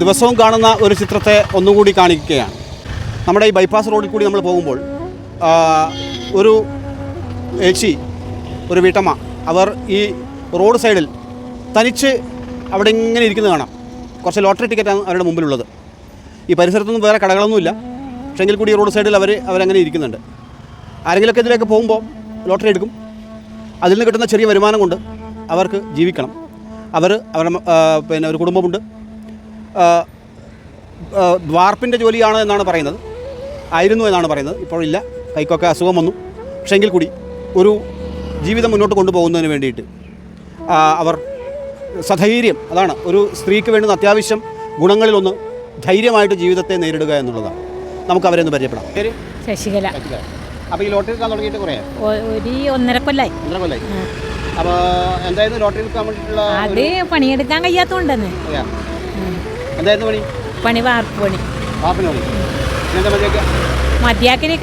ദിവസവും കാണുന്ന ഒരു ചിത്രത്തെ ഒന്നുകൂടി കാണിക്കുകയാണ്. നമ്മുടെ ഈ ബൈപ്പാസ് റോഡിൽ കൂടി നമ്മൾ പോകുമ്പോൾ ഒരു ഏച്ചി ഒരു വീട്ടമ്മ അവർ ഈ റോഡ് സൈഡിൽ തനിച്ച് അവിടെ ഇങ്ങനെ ഇരിക്കുന്നത് കാണാം. കുറച്ച് ലോട്ടറി ടിക്കറ്റാണ് അവരുടെ മുമ്പിലുള്ളത്. ഈ പരിസരത്തൊന്നും വേറെ കടകളൊന്നുമില്ല. പക്ഷേ എങ്കിൽ കൂടി റോഡ് സൈഡിൽ അവർ അവരങ്ങനെ ഇരിക്കുന്നുണ്ട്. ആരെങ്കിലുമൊക്കെ ഇതിലേക്ക് പോകുമ്പോൾ ലോട്ടറി എടുക്കും. അതിൽ നിന്ന് കിട്ടുന്ന ചെറിയ വരുമാനം കൊണ്ട് അവർക്ക് ജീവിക്കണം. അവർ അവരുടെ പിന്നെ ഒരു കുടുംബമുണ്ട്. വാർപ്പിന്റെ ജോലിയാണ് എന്നാണ് പറയുന്നത്. ആയിരുന്നു എന്നാണ് പറയുന്നത്. ഇപ്പോഴില്ല. കൈക്കൊക്കെ അസുഖം വന്നു. പക്ഷേ എങ്കിൽ കൂടി ഒരു ജീവിതം മുന്നോട്ട് കൊണ്ടുപോകുന്നതിന് വേണ്ടിയിട്ട് അവർ സധൈര്യം അതാണ് ഒരു സ്ത്രീക്ക് വേണ്ടുന്ന അത്യാവശ്യം ഗുണങ്ങളിലൊന്ന് ധൈര്യമായിട്ട് ജീവിതത്തെ നേരിടുക എന്നുള്ളതാണ്. നമുക്ക് അവരെ ഒന്ന് പരിചയപ്പെടാം. പേര്? ശശികല. അപ്പോൾ ഈ ലോട്ടറി എടുക്കാൻ തുടങ്ങിയിട്ട് കുറേ? ഒരു ഒന്നര കൊല്ലായി. ഒന്നര കൊല്ലായി. അപ്പോൾ എന്തായിരുന്നു ലോട്ടറി എടുക്കാൻ വേണ്ടിയിട്ടുള്ള അത് പണിയെടുക്കാൻ കഴിയാത്തോണ്ടെന്ന്. അറിയാം. എന്തായിരുന്നു പണി? പണി വാർപ്പ് പണി. പണി. എന്താ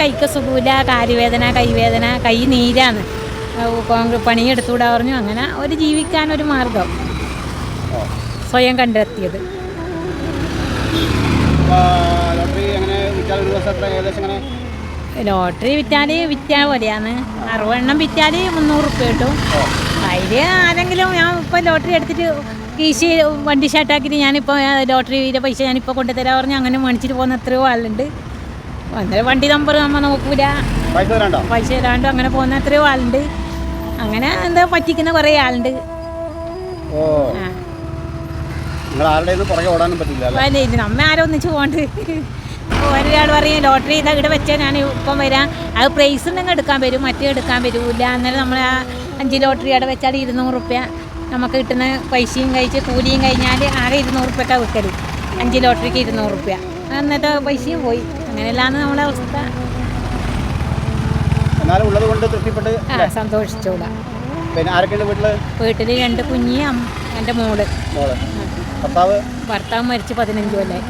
കൈക്ക് സുഖമില്ല കാലുവേദന കൈവേദന കൈ നീരാണ്. കോൺഗ്രസ് പണിയെടുത്തുകൂടാ പറഞ്ഞു. അങ്ങനെ ഒരു ജീവിക്കാൻ ഒരു മാർഗം സ്വയം കണ്ടെത്തിയത്. ലോട്ടറി വിറ്റാൽ വിറ്റാൽ വിറ്റാൽ പോലെയാണ്. അറുപെണ്ണം വിറ്റാൽ മുന്നൂറ് റുപ്യ കിട്ടും. അതിൽ ആരെങ്കിലും ഞാൻ ഇപ്പം ലോട്ടറി എടുത്തിട്ട് കീശി വണ്ടി ഷർട്ടാക്കിയിട്ട് ഞാനിപ്പോൾ ലോട്ടറിയുടെ പൈസ ഞാനിപ്പോൾ കൊണ്ടുതരാ പറഞ്ഞു അങ്ങനെ മേടിച്ചിട്ട് പോകുന്ന എത്രയോ ആളുണ്ട്. അന്നേരം വണ്ടി നമ്പർ നമ്മൾ നോക്കൂല. പൈസ തരാണ്ടോ? അങ്ങനെ പോകുന്ന എത്രയോ ആളുണ്ട്. അങ്ങനെ എന്താ പറ്റിക്കുന്ന കുറേ ആളുണ്ട്. നമ്മ ആരും ഒന്നിച്ച് പോകണ്ട്? ഒരാൾ പറയും ലോട്ടറി ഇതാ ഇവിടെ വെച്ചാൽ ഞാൻ ഇപ്പം വരാം. അത് പ്രൈസ് ഉണ്ടെങ്കിൽ എടുക്കാൻ വരും മറ്റേ എടുക്കാൻ വരില്ല അന്നേരം നമ്മൾ ആ അഞ്ച് ലോട്ടറി അവിടെ വെച്ചാൽ ഇരുന്നൂറ് റുപ്യ. നമുക്ക് കിട്ടുന്ന പൈസയും കഴിച്ച് കൂലിയും കഴിഞ്ഞാൽ ആകെ ഇരുന്നൂറ് റുപ്യക്കാണ് വിൽക്കൽ അഞ്ച് ലോട്ടറിക്ക് ഇരുന്നൂറ് റുപ്യ എന്നിട്ട് പൈസയും പോയി. അങ്ങനെയല്ലാന്ന് നമ്മളെ അവസ്ഥ. ആ സന്തോഷിച്ചോളാം. വീട്ടിൽ രണ്ട് കുഞ്ഞി എന്റെ എന്റെ മോൾ. ഭർത്താവ്? ഭർത്താവ് മരിച്ച് പതിനഞ്ച് കൊല്ലായി.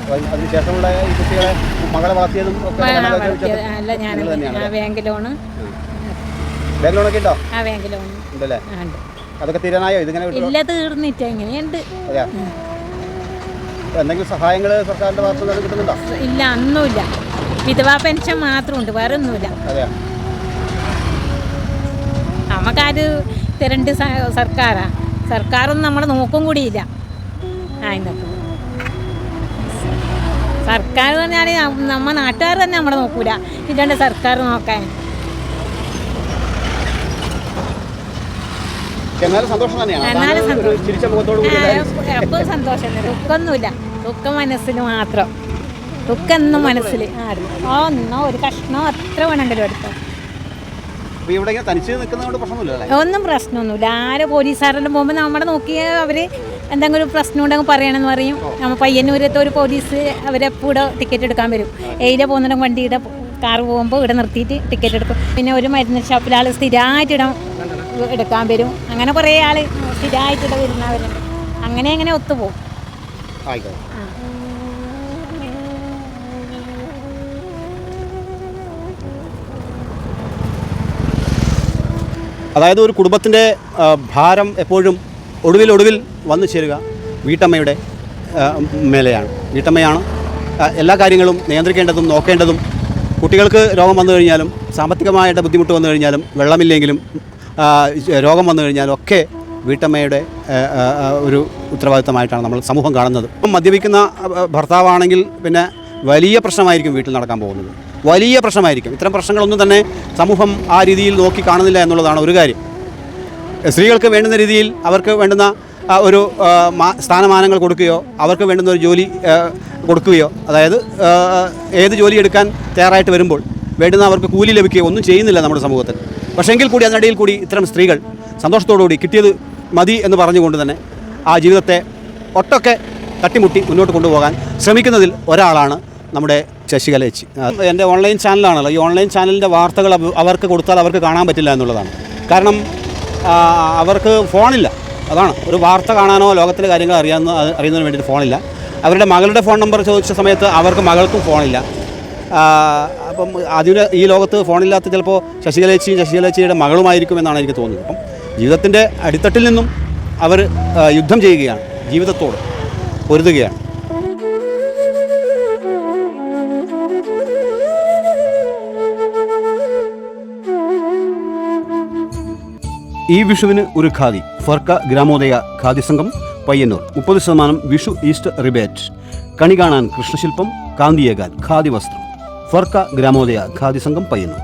അല്ല ഞാൻ ബാങ്ക് ലോണ്. ബാങ്ക് ലോണൊക്കെ ഉണ്ടോ? ആ ബാങ്ക് ലോൺ ഉണ്ടല്ലേ? ആ, ഉണ്ട്. അതൊക്കെ തീരാനായോ? ഇതിങ്ങനെ ഇല്ല തീർന്നിട്ട് എങ്ങനെയുണ്ട്? എന്തെങ്കിലും സഹായങ്ങൾ സർക്കാരിന്റെ ഭാഗത്തു നിന്ന് കിട്ടുന്നുണ്ടോ? ഇല്ല ഒന്നുമില്ല വിധവാ പെൻഷൻ മാത്രമുണ്ട് വേറെ ഒന്നുമില്ല നമുക്കാര് തിരണ്ട് സർക്കാരാ. സർക്കാരൊന്നും നമ്മളെ നോക്കും കൂടിയില്ല. അതിനകത്ത് സർക്കാർ പറഞ്ഞാൽ നമ്മ നാട്ടുകാർ തന്നെ നമ്മളെ നോക്കൂല. ഇല്ലാണ്ട് സർക്കാർ നോക്കാൻ. എന്നാലും സന്തോഷം തന്നെയാണ്. എപ്പോഴും സന്തോഷം ദുഃഖമൊന്നുമില്ല. ദുഃഖം മനസ്സിന് മാത്രം. ദുഃഖം എന്നും മനസ്സിൽ ആ ഒന്നോ ഒരു കഷ്ണോ എത്ര വേണമെങ്കിലും എടുത്തോ ഒന്നും പ്രശ്നമൊന്നുമില്ല. ആരെ പോലീസുകാരെല്ലാം പോകുമ്പോൾ നമ്മുടെ നോക്കിയ അവർ എന്തെങ്കിലും പ്രശ്നം ഉണ്ടെങ്കിൽ പറയണമെന്ന് പറയും. നമ്മൾ പയ്യന്നൂരത്തെ ഒരു പോലീസ് അവരെപ്പോൾ ഇവിടെ ടിക്കറ്റ് എടുക്കാൻ വരും. എയിലെ പോകുന്ന വണ്ടിയുടെ കാർ പോകുമ്പോൾ ഇവിടെ നിർത്തിയിട്ട് ടിക്കറ്റ് എടുക്കും. പിന്നെ ഒരു മരുന്ന് ഷോപ്പിൽ ആൾ സ്ഥിരമായിട്ട് ഇടം എടുക്കാൻ വരും. അങ്ങനെ കുറേ ആൾ സ്ഥിരമായിട്ട് ഇവിടെ വരുന്നവരുണ്ട് അങ്ങനെ അങ്ങനെ ഒത്തുപോകും. അതായത് ഒരു കുടുംബത്തിന്റെ ഭാരം എപ്പോഴും ഒടുവിൽ ഒടുവിൽ വന്നു ചേരുക വീട്ടമ്മയുടെ മേലെയാണ്. വീട്ടമ്മയാണ് എല്ലാ കാര്യങ്ങളും നിയന്ത്രിക്കേണ്ടതും നോക്കേണ്ടതും. കുട്ടികൾക്ക് രോഗം വന്നു കഴിഞ്ഞാലും സാമ്പത്തികമായിട്ട് ബുദ്ധിമുട്ട് വന്നു കഴിഞ്ഞാലും വെള്ളമില്ലെങ്കിലും രോഗം വന്നു കഴിഞ്ഞാൽ ഒക്കെ വീട്ടമ്മയുടെ ഒരു ഉത്തരവാദിത്തമായിട്ടാണ് നമ്മൾ സമൂഹം കാണുന്നത്. ഇപ്പം മദ്യപിക്കുന്ന ഭർത്താവാണെങ്കിൽ പിന്നെ വലിയ പ്രശ്നമായിരിക്കും വീട്ടിൽ നടക്കാൻ പോകുന്നത്. വലിയ പ്രശ്നമായിരിക്കും. ഇത്തരം പ്രശ്നങ്ങളൊന്നും തന്നെ സമൂഹം ആ രീതിയിൽ നോക്കി കാണുന്നില്ല എന്നുള്ളതാണ് ഒരു കാര്യം. സ്ത്രീകൾക്ക് വേണ്ടുന്ന രീതിയിൽ അവർക്ക് വേണ്ടുന്ന ഒരു സ്ഥാനമാനങ്ങൾ കൊടുക്കുകയോ അവർക്ക് വേണ്ടുന്ന ഒരു ജോലി കൊടുക്കുകയോ അതായത് ഏത് ജോലി എടുക്കാൻ തയ്യാറായിട്ട് വരുമ്പോൾ വേണ്ടുന്ന അവർക്ക് കൂലി ലഭിക്കുകയോ ഒന്നും ചെയ്യുന്നില്ല നമ്മുടെ സമൂഹത്തിൽ. പക്ഷേ എങ്കിൽ കൂടി അതിനിടയിൽ കൂടി ഇത്തരം സ്ത്രീകൾ സന്തോഷത്തോടുകൂടി കിട്ടിയത് മതി എന്ന് പറഞ്ഞുകൊണ്ട് തന്നെ ആ ജീവിതത്തെ ഒട്ടൊക്കെ തട്ടിമുട്ടി മുന്നോട്ട് കൊണ്ടുപോകാൻ ശ്രമിക്കുന്നതിൽ ഒരാളാണ് നമ്മുടെ ശശികല ചേച്ചി. എന്റെ ഓൺലൈൻ ചാനലാണല്ലോ. ഈ ഓൺലൈൻ ചാനലിന്റെ വാർത്തകൾ അവർക്ക് കൊടുത്താൽ അവർക്ക് കാണാൻ പറ്റില്ല എന്നുള്ളതാണ്. കാരണം അവർക്ക് ഫോണില്ല. അതാണ്. ഒരു വാർത്ത കാണാനോ ലോകത്തിലെ കാര്യങ്ങൾ അറിയാവുന്ന അറിയുന്നതിന് വേണ്ടിയിട്ട് ഫോണില്ല. അവരുടെ മകളുടെ ഫോൺ നമ്പർ ചോദിച്ച സമയത്ത് അവർക്ക് മകൾക്കും ഫോണില്ല. അപ്പം അതിന് ഈ ലോകത്ത് ഫോണില്ലാത്ത ചിലപ്പോൾ ശശികലേച്ചിയും ശശികലേച്ചിയുടെ മകളുമായിരിക്കും എന്നാണ് എനിക്ക് തോന്നുന്നത്. അപ്പം ജീവിതത്തിന്റെ അടിത്തട്ടിൽ നിന്നും അവർ യുദ്ധം ചെയ്യുകയാണ്. ജീവിതത്തോട് പൊരുതുകയാണ്. ഈ വിഷുവിന് ഒരു ഖാദി. ഫർക്ക ഗ്രാമോദയ ഖാദി സംഘം പയ്യന്നൂർ. മുപ്പത് ശതമാനം വിഷു ഈസ്റ്റ് റിബേറ്റ്. കണി കാണാൻ കൃഷ്ണശില്പം കാന്തിയേകാൻ ഖാദി വസ്ത്രം. ഫർക്ക ഗ്രാമോദയ ഖാദി സംഘം പയ്യന്നൂർ.